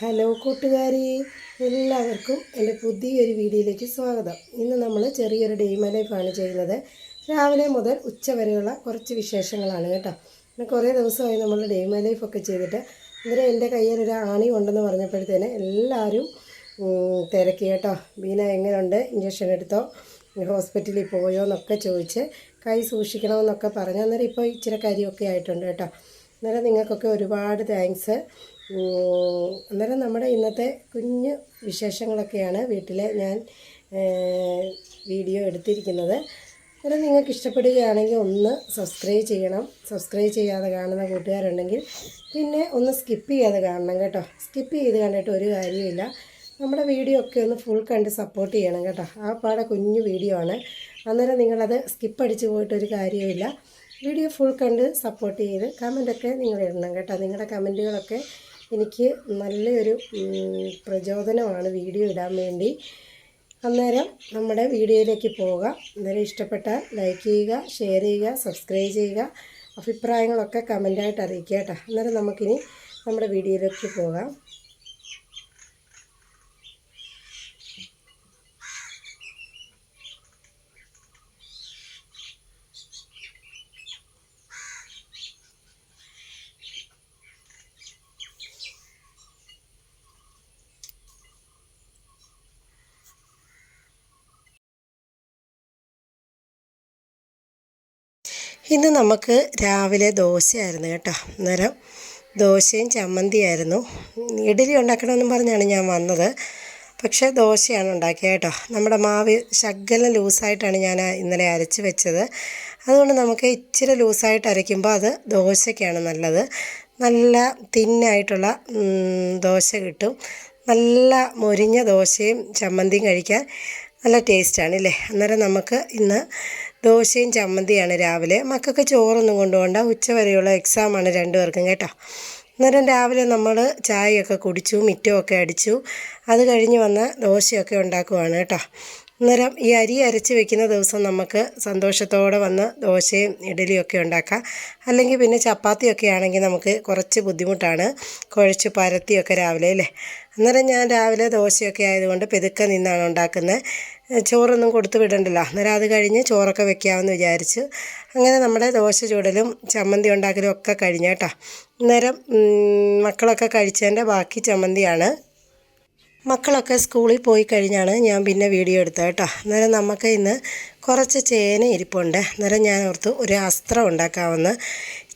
Hello കൂട്ടുകാരി എല്ലാവർക്കും എന്റെ പുതിയൊരു വീഡിയോയിലേക്ക് സ്വാഗതം. ഇന്ന് നമ്മൾ ചെറിയൊരു ഡെയ്മ ലൈഫാണ് ചെയ്യുന്നത് രാവിലെ മുതൽ ഉച്ച വരെയുള്ള കുറച്ച് വിശേഷങ്ങളാണ് കേട്ടോ. പിന്നെ കുറേ ദിവസമായി നമ്മൾ ഡെയ്മ ലൈഫൊക്കെ ചെയ്തിട്ട് ഇന്നലെ എന്റെ കയ്യിൽ ഒരു ആണി ഉണ്ടെന്ന് പറഞ്ഞപ്പോഴത്തേന് എല്ലാവരും തിരക്കി കേട്ടോ. ബീന എങ്ങനെയുണ്ട് ഇഞ്ചക്ഷൻ എടുത്തോ? ഹോസ്പിറ്റലിൽ പോയോ എന്നൊക്കെ ചോദിച്ച് കൈ സൂക്ഷിക്കണമെന്നൊക്കെ പറഞ്ഞു. അന്നേരം ഇപ്പോൾ ഇച്ചിരി കരിയൊക്കെ ആയിട്ടുണ്ട് കേട്ടോ. അന്നേരം നിങ്ങൾക്കൊക്കെ ഒരുപാട് താങ്ക്സ്. അന്നേരം നമ്മുടെ ഇന്നത്തെ കുഞ്ഞു വിശേഷങ്ങളൊക്കെയാണ് വീട്ടിലെ ഞാൻ വീഡിയോ എടുത്തിരിക്കുന്നത്. അന്നേരം നിങ്ങൾക്ക് ഇഷ്ടപ്പെടുകയാണെങ്കിൽ ഒന്ന് സബ്സ്ക്രൈബ് ചെയ്യണം. സബ്സ്ക്രൈബ് ചെയ്യാതെ കാണുന്ന കൂട്ടുകാരുണ്ടെങ്കിൽ പിന്നെ ഒന്ന് സ്കിപ്പ് ചെയ്യാതെ കാണണം കേട്ടോ. സ്കിപ്പ് ചെയ്ത് കണ്ടിട്ട് ഒരു കാര്യമില്ല നമ്മുടെ വീഡിയോ ഒക്കെ ഒന്ന് ഫുൾ കണ്ട് സപ്പോർട്ട് ചെയ്യണം കേട്ടോ. ആ പാടെ കുഞ്ഞു വീഡിയോ ആണ്. അന്നേരം നിങ്ങളത് സ്കിപ്പ് അടിച്ച് പോയിട്ടൊരു കാര്യമില്ല വീഡിയോ ഫുൾ കണ്ട് സപ്പോർട്ട് ചെയ്ത് കമന്റൊക്കെ നിങ്ങൾ ഇടണം കേട്ടോ. നിങ്ങളുടെ കമന്റുകളൊക്കെ എനിക്ക് നല്ലൊരു പ്രചോദനമാണ് വീഡിയോ ഇടാൻ വേണ്ടി. അന്നേരം നമ്മുടെ വീഡിയോയിലേക്ക് പോകാം. അന്നേരം ഇഷ്ടപ്പെട്ട ലൈക്ക് ചെയ്യുക ഷെയർ ചെയ്യുക സബ്സ്ക്രൈബ് ചെയ്യുക അഭിപ്രായങ്ങളൊക്കെ കമന്റായിട്ട് അറിയിക്കുക കേട്ടോ. അന്നേരം നമുക്കിനി നമ്മുടെ വീഡിയോയിലേക്ക് പോകാം. ഇന്ന് നമുക്ക് രാവിലെ ദോശയായിരുന്നു കേട്ടോ. അന്നേരം ദോശയും ചമ്മന്തിയായിരുന്നു. ഇഡലി ഉണ്ടാക്കണമെന്നും പറഞ്ഞാണ് ഞാൻ വന്നത്. പക്ഷേ ദോശയാണ് ഉണ്ടാക്കിയത് കേട്ടോ. നമ്മുടെ മാവ് ശകലം ലൂസായിട്ടാണ് ഞാൻ ഇന്നലെ അരച്ച് വെച്ചത്. അതുകൊണ്ട് നമുക്ക് ഇച്ചിരി ലൂസായിട്ട് അരയ്ക്കുമ്പോൾ അത് ദോശയ്ക്കാണ് നല്ലത്. നല്ല തിന്നായിട്ടുള്ള ദോശ കിട്ടും. നല്ല മൊരിഞ്ഞ ദോശയും ചമ്മന്തിയും കഴിക്കാൻ നല്ല ടേസ്റ്റാണ് ഇല്ലേ? അന്നേരം നമുക്ക് ഇന്ന് ദോശയും ചമ്മന്തിയാണ് രാവിലെ. മക്കൾക്ക് ചോറൊന്നും കൊണ്ടുപോകണ്ട. ഉച്ച വരെയുള്ള എക്സാമാണ് രണ്ടുപേർക്കും കേട്ടോ. അന്നേരം രാവിലെ നമ്മൾ ചായയൊക്കെ കുടിച്ചു മിറ്റമൊക്കെ അടിച്ചു. അത് കഴിഞ്ഞ് വന്ന് ദോശയൊക്കെ ഉണ്ടാക്കുവാണ് കേട്ടോ. അന്നേരം ഈ അരി അരച്ച് വെക്കുന്ന ദിവസം നമുക്ക് സന്തോഷത്തോടെ വന്ന് ദോശയും ഇഡലിയൊക്കെ ഉണ്ടാക്കാം. അല്ലെങ്കിൽ പിന്നെ ചപ്പാത്തിയൊക്കെ ആണെങ്കിൽ നമുക്ക് കുറച്ച് ബുദ്ധിമുട്ടാണ്. കുഴച്ച് പരത്തിയൊക്കെ രാവിലെ അല്ലേ? അന്നേരം ഞാൻ രാവിലെ ദോശയൊക്കെ ആയതുകൊണ്ട് പെതുക്കെ നിന്നാണ് ഉണ്ടാക്കുന്നത്. ചോറൊന്നും കൊടുത്തു വിടണ്ടല്ലോ. അന്നേരം അത് കഴിഞ്ഞ് ചോറൊക്കെ വെക്കാമെന്ന് വിചാരിച്ചു അങ്ങനെ നമ്മുടെ ദോശ ചൂടലും ചമ്മന്തി ഉണ്ടാക്കലും ഒക്കെ കഴിഞ്ഞു കേട്ടോ. അന്നേരം മക്കളൊക്കെ കഴിച്ചതിന്റെ ബാക്കി ചമ്മന്തിയാണ്. മക്കളൊക്കെ സ്കൂളിൽ പോയി കഴിഞ്ഞാണ് ഞാൻ പിന്നെ വീഡിയോ എടുത്തത് കേട്ടോ. അന്നേരം നമുക്ക് ഇന്ന് കുറച്ച് ചേന ഇരിപ്പുണ്ട്. അന്നേരം ഞാൻ ഓർത്തു ഒരു അസ്ത്രം ഉണ്ടാക്കാമെന്ന്.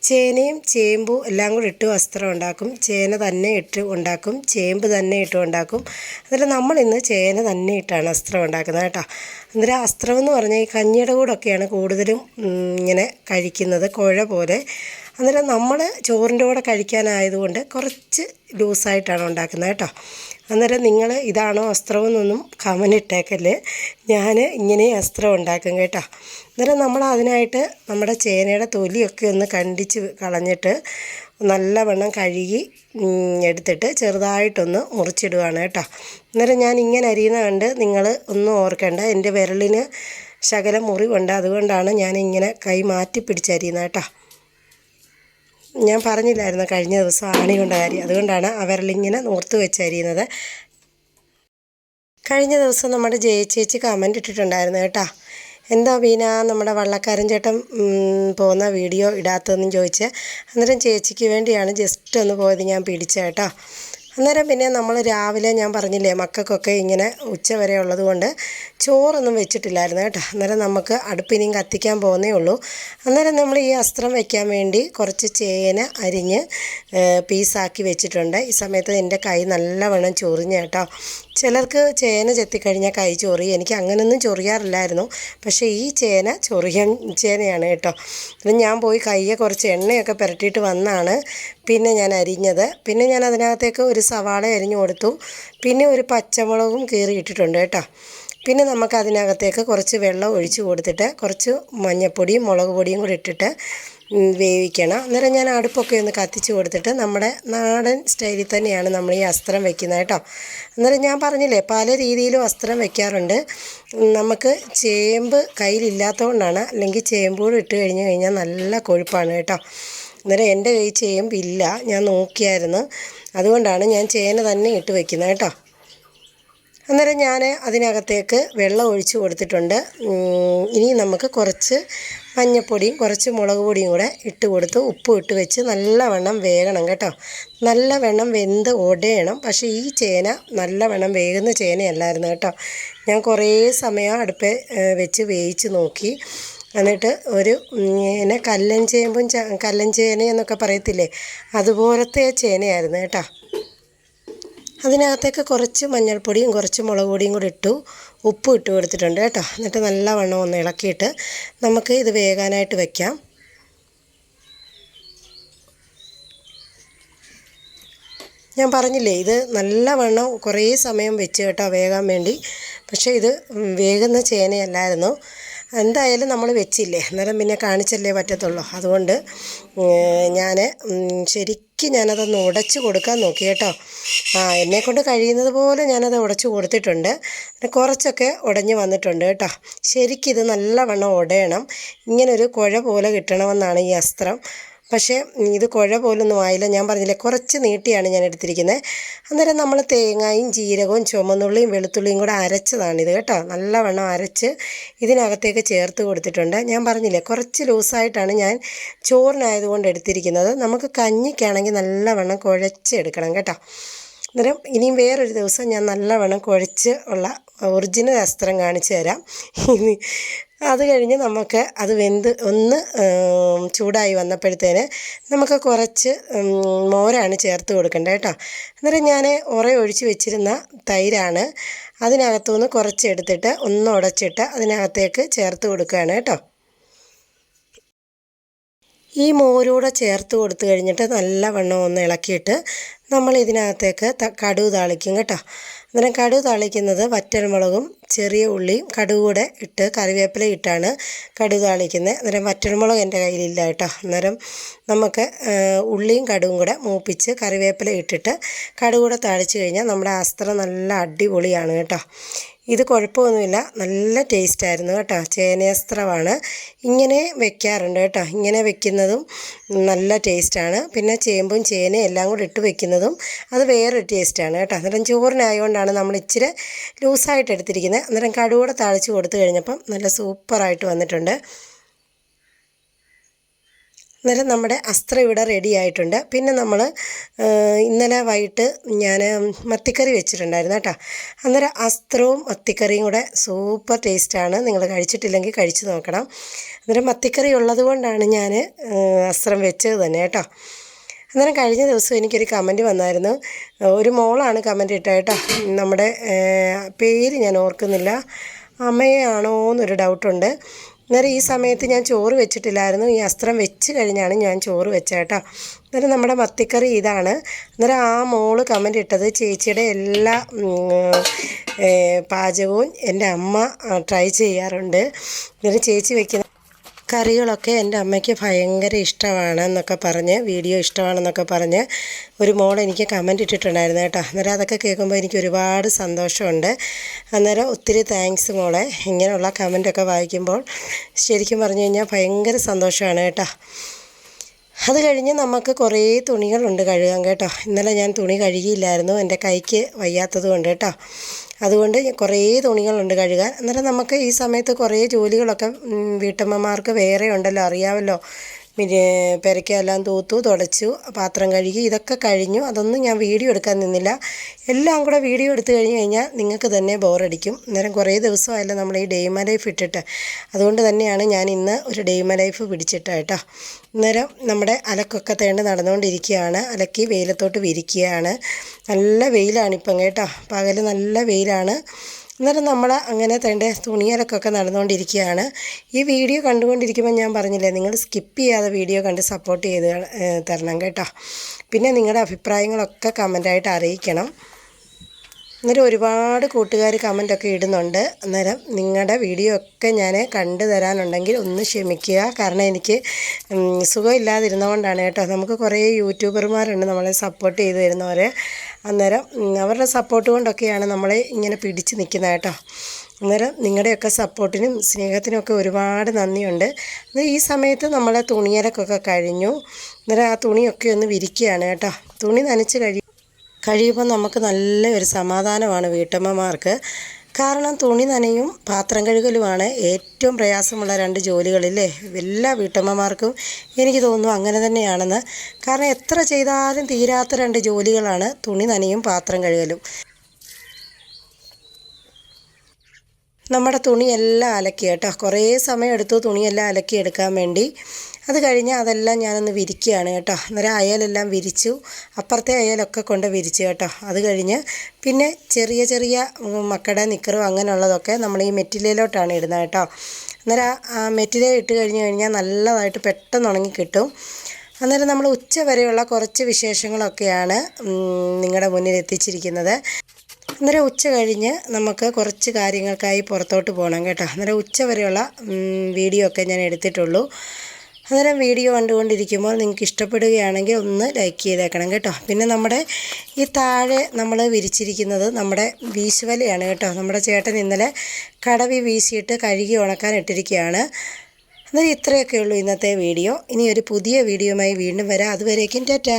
ചേനയും ചേമ്പും എല്ലാം കൂടി ഇട്ട് വസ്ത്രം ഉണ്ടാക്കും. ചേന തന്നെ ഇട്ട് ഉണ്ടാക്കും. ചേമ്പ് തന്നെ ഇട്ട് ഉണ്ടാക്കും. അന്നേരം നമ്മളിന്ന് ചേന തന്നെ ഇട്ടാണ് അസ്ത്രം ഉണ്ടാക്കുന്നത് കേട്ടോ. അന്നേരം അസ്ത്രം എന്ന് പറഞ്ഞാൽ ഈ കഞ്ഞിയുടെ കൂടൊക്കെയാണ് കൂടുതലും ഇങ്ങനെ കഴിക്കുന്നത് കുഴ പോലെ. അന്നേരം നമ്മൾ ചോറിന്റെ കൂടെ കഴിക്കാനായതുകൊണ്ട് കുറച്ച് ലൂസായിട്ടാണ് ഉണ്ടാക്കുന്നത് കേട്ടോ. അന്നേരം നിങ്ങൾ ഇതാണോ വസ്ത്രമെന്നൊന്നും കമന്റ് ഇട്ടേക്കല്ലേ. ഞാൻ ഇങ്ങനെ വസ്ത്രം ഉണ്ടാക്കും കേട്ടോ. അന്നേരം നമ്മൾ അതിനായിട്ട് നമ്മുടെ ചേനയുടെ തൊലിയൊക്കെ ഒന്ന് കണ്ടിച്ച് കളഞ്ഞിട്ട് നല്ലവണ്ണം കഴുകി എടുത്തിട്ട് ചെറുതായിട്ടൊന്ന് മുറിച്ചിടുകയാണ് കേട്ടോ. അന്നേരം ഞാൻ ഇങ്ങനെ അരിയുന്ന കണ്ട് നിങ്ങൾ ഒന്നും ഓർക്കേണ്ട. എന്റെ വിരലിന് ശകലം മുറിവുണ്ട്. അതുകൊണ്ടാണ് ഞാൻ ഇങ്ങനെ കൈ മാറ്റി പിടിച്ചരിയുന്നത് കേട്ടോ. ഞാൻ പറഞ്ഞില്ലായിരുന്നു കഴിഞ്ഞ ദിവസം ആണി കൊണ്ട അരി അതുകൊണ്ടാണ് അവരലിങ്ങനെ നോർത്ത് വെച്ചരിയുന്നത്. കഴിഞ്ഞ ദിവസം നമ്മുടെ ജയ ചേച്ചി കമന്റ് ഇട്ടിട്ടുണ്ടായിരുന്നു കേട്ടോ. എന്താ ബീന നമ്മുടെ വള്ളക്കാരൻ ചേട്ടൻ പോകുന്ന വീഡിയോ ഇടാത്തതെന്നും ചോദിച്ച്. അന്നേരം ചേച്ചിക്ക് വേണ്ടിയാണ് ജസ്റ്റ് ഒന്ന് പോയത് ഞാൻ പിടിച്ച കേട്ടോ. അന്നേരം പിന്നെ നമ്മൾ രാവിലെ ഞാൻ പറഞ്ഞില്ലേ മക്കൾക്കൊക്കെ ഇങ്ങനെ ഉച്ച വരെ ഉള്ളത് കൊണ്ട് ചോറൊന്നും വെച്ചിട്ടില്ലായിരുന്നു കേട്ടോ. അന്നേരം നമുക്ക് അടുപ്പിനിയും കത്തിക്കാൻ പോകുന്നേ ഉള്ളൂ. അന്നേരം നമ്മൾ ഈ അസ്ത്രം വയ്ക്കാൻ വേണ്ടി കുറച്ച് ചേന അരിഞ്ഞ് പീസാക്കി വെച്ചിട്ടുണ്ട്. ഈ സമയത്ത് എന്റെ കൈ നല്ലവണ്ണം ചൊറിഞ്ഞ കേട്ടോ. ചിലർക്ക് ചേന ചെത്തിക്കഴിഞ്ഞാൽ കൈ ചൊറി. എനിക്ക് അങ്ങനെയൊന്നും ചൊറിയാറില്ലായിരുന്നു. പക്ഷേ ഈ ചേന ചൊറിയ ചേനയാണ് കേട്ടോ. ഞാൻ പോയി കയ്യെ കുറച്ച് എണ്ണയൊക്കെ പുരട്ടിയിട്ട് വന്നാണ്. പിന്നെ ഞാൻ അരിഞ്ഞത്. പിന്നെ ഞാൻ അതിനകത്തേക്ക് ഒരു സവാള അരിഞ്ഞു കൊടുത്തു. പിന്നെ ഒരു പച്ചമുളകും കീറി ഇട്ടിട്ടുണ്ട് കേട്ടോ. പിന്നെ നമുക്ക് അതിനകത്തേക്ക് കുറച്ച് വെള്ളം ഒഴിച്ച് കൊടുത്തിട്ട് കുറച്ച് മഞ്ഞൾപ്പൊടിയും മുളക് പൊടിയും കൂടി ഇട്ടിട്ട് വേവിക്കണം. അന്നേരം ഞാൻ അടുപ്പൊക്കെ ഒന്ന് കത്തിച്ച് കൊടുത്തിട്ട് നമ്മുടെ നാടൻ സ്റ്റൈലിൽ തന്നെയാണ് നമ്മൾ ഈ അസ്ത്രം വെക്കുന്നത് കേട്ടോ. അന്നേരം ഞാൻ പറഞ്ഞില്ലേ പല രീതിയിലും അസ്ത്രം വെക്കാറുണ്ട്. നമുക്ക് ചേമ്പ് കയ്യിലില്ലാത്തതുകൊണ്ടാണ് അല്ലെങ്കിൽ ചേമ്പൂട് ഇട്ട് കഴിഞ്ഞ് കഴിഞ്ഞാൽ നല്ല കൊഴുപ്പാണ് കേട്ടോ. അന്നേരം എന്റെ കയ്യിൽ ചേമ്പില്ല ഞാൻ നോക്കിയായിരുന്നു. അതുകൊണ്ടാണ് ഞാൻ ചേന തന്നെ ഇട്ട് വയ്ക്കുന്നത് കേട്ടോ. അന്നേരം ഞാൻ അതിനകത്തേക്ക് വെള്ളം ഒഴിച്ച് കൊടുത്തിട്ടുണ്ട്. ഇനി നമുക്ക് കുറച്ച് മഞ്ഞപ്പൊടിയും കുറച്ച് മുളക് പൊടിയും കൂടെ ഇട്ട് കൊടുത്ത് ഉപ്പും ഇട്ട് വെച്ച് നല്ലവണ്ണം വേകണം കേട്ടോ. നല്ലവണ്ണം വെന്ത് ഉടയണം പക്ഷേ ഈ ചേന നല്ലവണ്ണം വേകുന്ന ചേനയല്ലായിരുന്നു കേട്ടോ. ഞാൻ കുറേ സമയം അടുപ്പേ വെച്ച് വേവിച്ച് നോക്കി. എന്നിട്ട് ഒരു പിന്നെ കല്ലൻ ചേമ്പും കല്ലൻ ചേന എന്നൊക്കെ പറയത്തില്ലേ? അതുപോലത്തെ ചേനയായിരുന്നു കേട്ടോ. അതിനകത്തേക്ക് കുറച്ച് മഞ്ഞൾപ്പൊടിയും കുറച്ച് മുളക് പൊടിയും കൂടി ഇട്ടു ഉപ്പ് ഇട്ട് കൊടുത്തിട്ടുണ്ട് കേട്ടോ. എന്നിട്ട് നല്ല വണ്ണം ഒന്ന് ഇളക്കിയിട്ട് നമുക്ക് ഇത് വേകാനായിട്ട് വെക്കാം. ഞാൻ പറഞ്ഞില്ലേ ഇത് നല്ല വണ്ണം കുറേ സമയം വെച്ച് കേട്ടോ വേകാൻ വേണ്ടി. പക്ഷേ ഇത് വേകുന്ന ചേനയല്ലായിരുന്നു. എന്തായാലും നമ്മൾ വെച്ചില്ലേ? അന്നേരം പിന്നെ കാണിച്ചല്ലേ പറ്റത്തുള്ളൂ. അതുകൊണ്ട് ഞാൻ ശരിക്കും ഞാനതൊന്ന് ഉടച്ച് കൊടുക്കാൻ നോക്കി കേട്ടോ. ആ എന്നെക്കൊണ്ട് കഴിയുന്നത് പോലെ ഞാനത് ഉടച്ച് കൊടുത്തിട്ടുണ്ട്. കുറച്ചൊക്കെ ഉടഞ്ഞ് വന്നിട്ടുണ്ട് കേട്ടോ. ശരിക്കും ഇത് നല്ലവണ്ണം ഉടയണം. ഇങ്ങനൊരു കുഴ പോലെ കിട്ടണമെന്നാണ് ഈ അസ്ത്രം. പക്ഷേ ഇത് കുഴ പോലൊന്നും ആയില്ല. ഞാൻ പറഞ്ഞില്ലേ കുറച്ച് നീട്ടിയാണ് ഞാൻ എടുത്തിരിക്കുന്നത് അന്നേരം നമ്മൾ തേങ്ങയും ജീരകവും ചുമന്നുള്ളിയും വെളുത്തുള്ളിയും കൂടെ അരച്ചതാണിത് കേട്ടോ. നല്ലവണ്ണം അരച്ച് ഇതിനകത്തേക്ക് ചേർത്ത് കൊടുത്തിട്ടുണ്ട്. ഞാൻ പറഞ്ഞില്ലേ കുറച്ച് ലൂസായിട്ടാണ് ഞാൻ ചോറിനായതുകൊണ്ട് എടുത്തിരിക്കുന്നത്. നമുക്ക് കഞ്ഞിക്കാണെങ്കിൽ നല്ലവണ്ണം കുഴച്ചെടുക്കണം കേട്ടോ. അന്നേരം ഇനിയും വേറൊരു ദിവസം ഞാൻ നല്ലവണ്ണം കുഴച്ച് ഉള്ള ഒറിജിനൽ അസ്ത്രം കാണിച്ചു തരാം. ഇനി അത് കഴിഞ്ഞ് നമുക്ക് അത് വെന്ത് ഒന്ന് ചൂടായി വന്നപ്പോഴത്തേന് നമുക്ക് കുറച്ച് മോരാണ് ചേർത്ത് കൊടുക്കേണ്ടത് കേട്ടോ. അന്നേരം ഞാൻ ഒഴിച്ച് വെച്ചിരുന്ന തൈരാണ് അതിനകത്തുനിന്ന് കുറച്ച് എടുത്തിട്ട് ഒന്ന് ഉടച്ചിട്ട് അതിനകത്തേക്ക് ചേർത്ത് കൊടുക്കുകയാണ് കേട്ടോ. ഈ മോരൂടെ ചേർത്ത് കൊടുത്തു കഴിഞ്ഞിട്ട് നല്ലവണ്ണം ഒന്ന് ഇളക്കിയിട്ട് നമ്മൾ ഇതിനകത്തേക്ക് കടുക് താളിക്കും കേട്ടോ. അന്നേരം കടുക് താളിക്കുന്നത് വറ്റൽമുളകും ചെറിയ ഉള്ളിയും കടുക് കൂടെ ഇട്ട് കറിവേപ്പില ഇട്ടാണ് കടുക് താളിക്കുന്നത്. അന്നേരം വറ്റൽമുളക് എന്റെ കയ്യിലില്ല കേട്ടോ. അന്നേരം നമുക്ക് ഉള്ളിയും കടുകും കൂടെ മൂപ്പിച്ച് കറിവേപ്പില ഇട്ടിട്ട് കടുക് കൂടെ താളിച്ച് കഴിഞ്ഞാൽ നമ്മുടെ അസ്ത്രം നല്ല അടിപൊളിയാണ് കേട്ടോ. ഇത് കുഴപ്പമൊന്നുമില്ല. നല്ല ടേസ്റ്റ് ടേസ്റ്റായിരുന്നു കേട്ടോ. ചേനയസ്ത്രമാണ്. ഇങ്ങനെ വെക്കാറുണ്ട് കേട്ടോ. ഇങ്ങനെ വെക്കുന്നതും നല്ല ടേസ്റ്റാണ്. പിന്നെ ചേമ്പും ചേനയും എല്ലാം കൂടി ഇട്ട് വെക്കുന്നതും അത് വേറൊരു ടേസ്റ്റാണ് കേട്ടോ. അന്നേരം ചോറിനായതുകൊണ്ടാണ് നമ്മൾ ഇച്ചിരി ലൂസായിട്ട് എടുത്തിരിക്കുന്നത്. അന്നേരം കടുകൂടെ താളിച്ച് കൊടുത്തു കഴിഞ്ഞപ്പം നല്ല സൂപ്പറായിട്ട് വന്നിട്ടുണ്ട്. അന്നേരം നമ്മുടെ അസ്ത്ര ഇവിടെ റെഡി ആയിട്ടുണ്ട്. പിന്നെ നമ്മൾ ഇന്നലെ വൈകിട്ട് ഞാൻ മത്തിക്കറി വെച്ചിട്ടുണ്ടായിരുന്നു കേട്ടോ. അന്നേരം അസ്ത്രവും മത്തിക്കറിയും കൂടെ സൂപ്പർ ടേസ്റ്റാണ്. നിങ്ങൾ കഴിച്ചിട്ടില്ലെങ്കിൽ കഴിച്ചു നോക്കണം. അന്നേരം മത്തിക്കറി ഉള്ളത് കൊണ്ടാണ് ഞാൻ അസ്ത്രം വെച്ചത് തന്നെ കേട്ടോ. അന്നേരം കഴിഞ്ഞ ദിവസം എനിക്കൊരു കമന്റ് വന്നായിരുന്നു. ഒരു മോളാണ് കമന്റ് ഇട്ടത് കേട്ടോ. നമ്മുടെ പേര് ഞാൻ ഓർക്കുന്നില്ല. അമ്മയാണോ എന്നൊരു ഡൗട്ടുണ്ട് അന്നേരം ഈ സമയത്ത് ഞാൻ ചോറ് വെച്ചിട്ടില്ലായിരുന്നു. ഈ അസ്ത്രം വെച്ച് കഴിഞ്ഞാണ് ഞാൻ ചോറ് വെച്ചത് കേട്ടോ. അന്നേരം നമ്മുടെ മത്തിക്കറി ഇതാണ്. അന്നേരം ആ മോൾ കമന്റ് ഇട്ടത് ചേച്ചിയുടെ എല്ലാ പാചകവും എന്റെ അമ്മ ട്രൈ ചെയ്യാറുണ്ട്. അന്നേരം ചേച്ചി വെക്കുന്ന കറികളൊക്കെ എന്റെ അമ്മയ്ക്ക് ഭയങ്കര ഇഷ്ടമാണ് എന്നൊക്കെ പറഞ്ഞ് വീഡിയോ ഇഷ്ടമാണെന്നൊക്കെ പറഞ്ഞ് ഒരു മോൾ എനിക്ക് കമന്റ് ഇട്ടിട്ടുണ്ടായിരുന്നു കേട്ടോ. അന്നേരം അതൊക്കെ കേൾക്കുമ്പോൾ എനിക്ക് ഒരുപാട് സന്തോഷമുണ്ട്. അന്നേരം ഒത്തിരി താങ്ക്സ് മോളെ. ഇങ്ങനെയുള്ള കമന്റൊക്കെ വായിക്കുമ്പോൾ ശരിക്കും പറഞ്ഞു കഴിഞ്ഞാൽ ഭയങ്കര സന്തോഷമാണ് കേട്ടോ. അത് കഴിഞ്ഞ് നമുക്ക് കുറേ തുണികളുണ്ട് കഴുകാൻ കേട്ടോ. ഇന്നലെ ഞാൻ തുണി കഴുകിയില്ലായിരുന്നു. എന്റെ കൈക്ക് വയ്യാത്തത് കൊണ്ട് കേട്ടോ. അതുകൊണ്ട് കുറേ തുണികളുണ്ട് കഴുകാൻ. അന്നേരം നമുക്ക് ഈ സമയത്ത് കുറേ ജോലികളൊക്കെ വീട്ടമ്മമാർക്ക് വേറെ ഉണ്ടല്ലോ അറിയാമല്ലോ. പെരക്കെല്ലാം തൂത്തു തുടച്ചു പാത്രം കഴുകി ഇതൊക്കെ കഴിഞ്ഞു. അതൊന്നും ഞാൻ വീഡിയോ എടുക്കാൻ നിന്നില്ല. എല്ലാം കൂടെ വീഡിയോ എടുത്തു കഴിഞ്ഞ് കഴിഞ്ഞാൽ നിങ്ങൾക്ക് തന്നെ ബോറടിക്കും. അന്നേരം കുറേ ദിവസമായല്ലോ നമ്മൾ ഈ ഡെയ്മ ലൈഫ് ഇട്ടിട്ട്. അതുകൊണ്ട് തന്നെയാണ് ഞാൻ ഇന്ന് ഒരു ഡെയ്മ ലൈഫ് പിടിച്ചിട്ട് കേട്ടോ. അന്നേരം നമ്മുടെ അലക്കൊക്കെ തേണ്ട് നടന്നുകൊണ്ടിരിക്കുകയാണ്. അലക്കി വെയിലത്തോട്ട് വിരിക്കുകയാണ്. നല്ല വെയിലാണിപ്പം കേട്ടോ. പകൽ നല്ല വെയിലാണ്. അന്നേരം നമ്മൾ അങ്ങനെ തേണ്ട തുണിയലക്കൊക്കെ നടന്നുകൊണ്ടിരിക്കുകയാണ് ഈ വീഡിയോ കണ്ടുകൊണ്ടിരിക്കുമ്പോൾ ഞാൻ പറഞ്ഞില്ലേ നിങ്ങൾ സ്കിപ്പ് ചെയ്യാതെ വീഡിയോ കണ്ട് സപ്പോർട്ട് ചെയ്ത് തരണം കേട്ടോ. പിന്നെ നിങ്ങളുടെ അഭിപ്രായങ്ങളൊക്കെ കമന്റായിട്ട് അറിയിക്കണം. അന്നേരം ഒരുപാട് കൂട്ടുകാർ കമന്റൊക്കെ ഇടുന്നുണ്ട്. അന്നേരം നിങ്ങളുടെ വീഡിയോ ഒക്കെ ഞാൻ കണ്ടു തരാനുണ്ടെങ്കിൽ ഒന്ന് ക്ഷമിക്കുക. കാരണം എനിക്ക് സുഖമില്ലാതിരുന്നതുകൊണ്ടാണ് കേട്ടോ. നമുക്ക് കുറേ യൂട്യൂബർമാരുണ്ട് നമ്മളെ സപ്പോർട്ട് ചെയ്തു തരുന്നവർ അന്നേരം അവരുടെ സപ്പോർട്ട് കൊണ്ടൊക്കെയാണ് നമ്മളെ ഇങ്ങനെ പിടിച്ച് നിൽക്കുന്നത് കേട്ടോ. അന്നേരം നിങ്ങളുടെയൊക്കെ സപ്പോർട്ടിനും സ്നേഹത്തിനുമൊക്കെ ഒരുപാട് നന്ദിയുണ്ട്. അന്നേരം ഈ സമയത്ത് നമ്മളെ തുണിയരക്കൊക്കെ കഴിഞ്ഞു. അന്നേരം ആ തുണിയൊക്കെ ഒന്ന് വിരിക്കുകയാണ് കേട്ടോ. തുണി നനച്ച് കഴി കഴിയുമ്പോൾ നമുക്ക് നല്ല ഒരു സമാധാനമാണ് വീട്ടമ്മമാർക്ക്. കാരണം തുണി നനയും പാത്രം കഴുകലുമാണ് ഏറ്റവും പ്രയാസമുള്ള രണ്ട് ജോലികളില്ലേ? എല്ലാ വീട്ടമ്മമാർക്കും എനിക്ക് തോന്നുന്നു അങ്ങനെ തന്നെയാണെന്ന്. കാരണം എത്ര ചെയ്താലും തീരാത്ത രണ്ട് ജോലികളാണ് തുണി നനയും പാത്രം കഴുകലും. നമ്മുടെ തുണിയെല്ലാം അലക്കി കേട്ടോ. കുറേ സമയം എടുത്തു തുണിയെല്ലാം അലക്കി എടുക്കാൻ വേണ്ടി. അത് കഴിഞ്ഞ് അതെല്ലാം ഞാനൊന്ന് വിരിക്കുകയാണ് കേട്ടോ. അന്നേരം അയലെല്ലാം വിരിച്ചു. അപ്പുറത്തെ അയലൊക്കെ കൊണ്ട് വിരിച്ചു കേട്ടോ. അത് കഴിഞ്ഞ് പിന്നെ ചെറിയ ചെറിയ മക്കടെ നിക്കറും അങ്ങനെയുള്ളതൊക്കെ നമ്മൾ ഈ മെറ്റിലയിലോട്ടാണ് ഇടുന്നത് കേട്ടോ. അന്നേരം ആ മെറ്റില ഇട്ട് കഴിഞ്ഞ് കഴിഞ്ഞാൽ നല്ലതായിട്ട് പെട്ടെന്ന് ഉണങ്ങി കിട്ടും. അന്നേരം നമ്മൾ ഉച്ച വരെയുള്ള കുറച്ച് വിശേഷങ്ങളൊക്കെയാണ് നിങ്ങളുടെ മുന്നിൽ എത്തിച്ചിരിക്കുന്നത്. അന്നേരം ഉച്ച കഴിഞ്ഞ് നമുക്ക് കുറച്ച് കാര്യങ്ങൾക്കായി പുറത്തോട്ട് പോകണം കേട്ടോ. അന്നേരം ഉച്ച വരെയുള്ള വീഡിയോ ഒക്കെ ഞാൻ എടുത്തിട്ടുള്ളൂ. അന്നേരം വീഡിയോ കണ്ടുകൊണ്ടിരിക്കുമ്പോൾ നിങ്ങൾക്ക് ഇഷ്ടപ്പെടുകയാണെങ്കിൽ ഒന്ന് ലൈക്ക് ചെയ്തേക്കണം കേട്ടോ. പിന്നെ നമ്മുടെ ഈ താഴെ നമ്മൾ വിരിച്ചിരിക്കുന്നത് നമ്മുടെ വീശുവലയാണ് കേട്ടോ. നമ്മുടെ ചേട്ടൻ ഇന്നലെ കടവി വീശിയിട്ട് കഴുകി ഉണക്കാൻ ഇട്ടിരിക്കുകയാണ്. അന്നേരം ഇത്രയൊക്കെ ഉള്ളൂ ഇന്നത്തെ വീഡിയോ. ഇനി ഒരു പുതിയ വീഡിയോയുമായി വീണ്ടും വരാം. അതുവരേക്കും ടാറ്റാ.